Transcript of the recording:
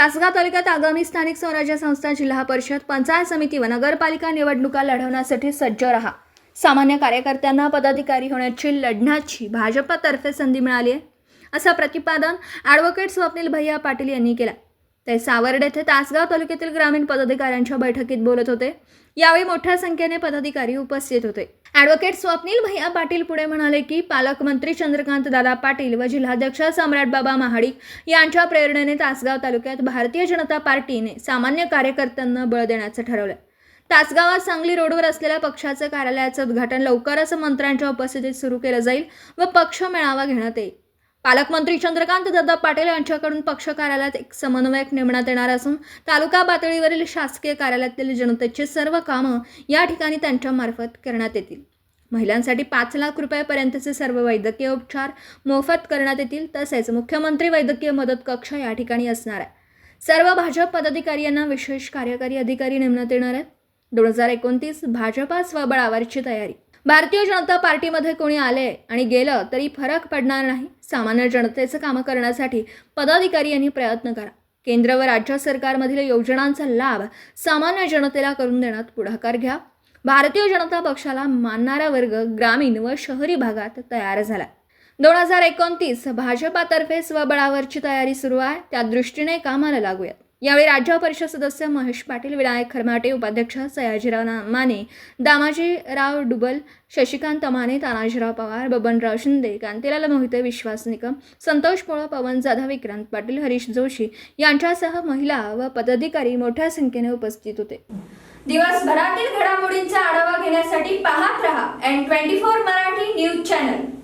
तासगाव तालुक्यात आगामी स्थानिक स्वराज्य संस्था जिल्हा परिषद पंचायत समिती व नगरपालिका निवडणुका लढवण्यासाठी सज्ज रहा. सामान्य कार्यकर्त्यांना पदाधिकारी होण्याची लढण्याची भाजपतर्फे संधी मिळाली आहे. असं प्रतिपादन ॲडव्होकेट स्वप्नील भैया पाटील यांनी केलं. ते सावर्डे येथे तासगाव तालुक्यातील ग्रामीण पदाधिकाऱ्यांच्या बैठकीत बोलत होते. यावेळी मोठ्या संख्येने पदाधिकारी उपस्थित होते. ॲडव्होकेट स्वप्नील भैया पाटील पुढे म्हणाले की पालकमंत्री चंद्रकांत दादा पाटील व जिल्हाध्यक्ष सम्राट बाबा महाडिक यांच्या प्रेरणेने तासगाव तालुक्यात भारतीय जनता पार्टीने सामान्य कार्यकर्त्यांना बळ देण्याचं ठरवलं. तासगावात सांगली रोडवर असलेल्या पक्षाचं कार्यालयाचं उद्घाटन लवकरच मंत्र्यांच्या उपस्थितीत सुरू केलं जाईल व पक्ष मेळावा घेण्यात येईल. पालकमंत्री चंद्रकांत दादा पाटील यांच्याकडून पक्ष कार्यालयात एक समन्वयक नेमण्यात येणार असून तालुका पातळीवरील शासकीय कार्यालयातील जनतेची सर्व कामं या ठिकाणी त्यांच्यामार्फत करण्यात येतील. महिलांसाठी पाच लाख रुपयापर्यंतचे सर्व वैद्यकीय उपचार मोफत करण्यात येतील तसेच मुख्यमंत्री वैद्यकीय मदत कक्ष या ठिकाणी असणार आहे. सर्व भाजप पदाधिकारी यांना विशेष कार्यकारी अधिकारी नेमण्यात येणार आहेत. दोन हजार एकोणतीस भाजपा स्वबळावरची तयारी भारतीय जनता पार्टीमध्ये कोणी आले आणि गेलं तरी फरक पडणार नाही. सामान्य जनतेचं कामं करण्यासाठी पदाधिकारी यांनी प्रयत्न करा. केंद्र व राज्य सरकारमधील योजनांचा लाभ सामान्य जनतेला करून देण्यात पुढाकार घ्या. भारतीय जनता पक्षाला मानणारा वर्ग ग्रामीण व शहरी भागात तयार झाला. दोन हजार एकोणतीस भाजपातर्फे स्वबळावरची तयारी सुरू आहे. त्या दृष्टीने कामाला लागूयात. यावेळी राज्य परिषद सदस्य महेश पाटील विनायक खरमाटे उपाध्यक्ष सयाजीराव ना- माने दामाजीराव डुबल शशिकांत माने तानाजीराव पवार बबनराव शिंदे कांतीलाल मोहिते विश्वास निकम संतोष पोळ पवन जाधव विक्रांत पाटील हरीश जोशी यांच्यासह महिला व पदाधिकारी मोठ्या संख्येने उपस्थित होते. दिवसभरातील घडामोडींचा आढावा घेण्यासाठी पाहत रहा N twenty four Marathi news channel